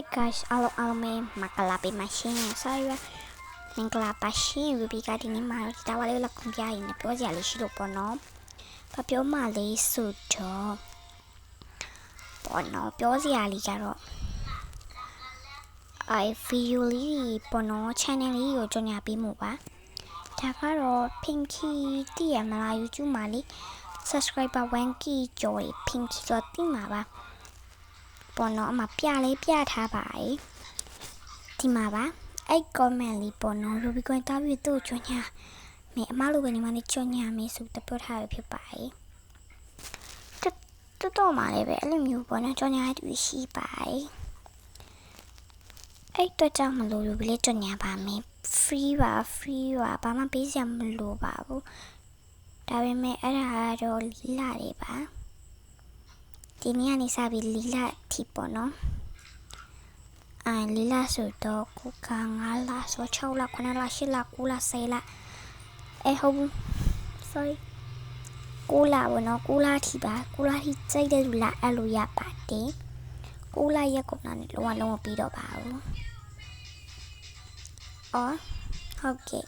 Hey guys အားလုံးအားလုံးပဲမကလာပေးမရှင်ဆိုရမင်္ဂလာပါရှင်ဝီပီကဒီနေ့မှာဒီတာဝါလေးလက်ခွန်ပြရင်းနဲ့ပြောစရာလေးရှိလို့ပေါ့နော်။ဘာပြောမှလေးဆိုတော့ပေါ့နော်ပြောစရာလေးကြတော့ I feel လေးပေါ့နော် channel လေးကိုကြော်ညာပေးမှုပါ။ဒါကတော့ Pinky တည်ရမလား YouTube မှာလေ subscriber 1k ကျော် Pinky ဆိုတင်မှာပါ။ ပေါ့နော်အမပြလေးပြထားပါတယ်ဒီမှာပါအဲ့ comment လေးပေါ့နော် Rubicon တားပြီးသူ့ချွညာမေအမလိုပဲနေမနေချွညာမေဆိုတပြောထားရဖြစ်ပါတယ်တော်တော်မှလည်းပဲအဲ့လိုမျိုးပေါ့နော်ချွညာတူရှိပါတယ်အဲ့တော့ကြောင့်မလို့ Ruby လေးချွညာပါမယ် free ပါ free ပါဘာမှပေးစရာမလိုပါဘူးဒါပေမဲ့အဲ့ဒါကတော့လီလာတွေပါ ဒီနေ့ကနေစပြီးလီလာထိပေါ့နော်အဲလီလာဆိုတော့ကိုက9လဆို6လ9လ10လ9လ10လအဲဟုတ်ဘူး sorry 9လပေါ့နော်9လထိပါ9လထိစိတ်တဲ့လူလာအဲ့လိုရပါတယ်9လရက်ကုန်တာနဲ့လုံးဝလုံးဝပြီးတော့ပါဘူးအော်ဟုတ်ကဲ့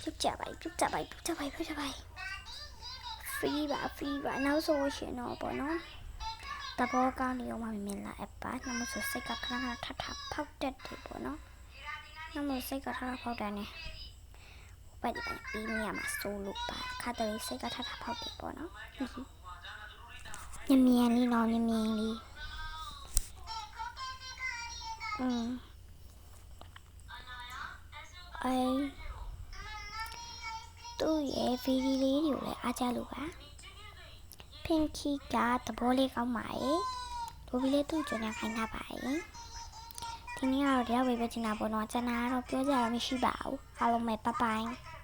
ပြုတ်ကြပါပြုတ်ကြပါပြုတ်ကြပါပြုတ်ကြပါ free ပါ free ပါနောက်ဆိုရှင်တော့ပေါ့နော်တဘောကောင်းနေအောင်မမြင်လာအပ်ပါနောက်မဆိုစိတ်ကခဏခဏထထဖောက်တက်တယ်ပေါ့နော်နောက်မစိတ်ကထထဖောက်တယ်နေပတ်ဒီပိုင်းပြီးမြမှာစိုးလို့ပါခါတည်းစိတ်ကထထဖောက်တယ်ပေါ့နော်မြင်မြင်လေးနော်မြင်မြင်လေးอืมအဲသူ့ ရဲ့ဗီဒီလေးတွေကိုလည်းအားကြလို့ပါ Pinky ကသဘောလေးကောင်းပါရဲ့။လိုဘီလေးသူ့ကြညာခိုင်းတာပါရဲ့။ဒီနေ့ကတော့တရားဝေပဲချင်တာပေါ့နော်။ကျန်တာကတော့ပြောကြရမရှိပါဘူး။အားလုံးပဲပပိုင်။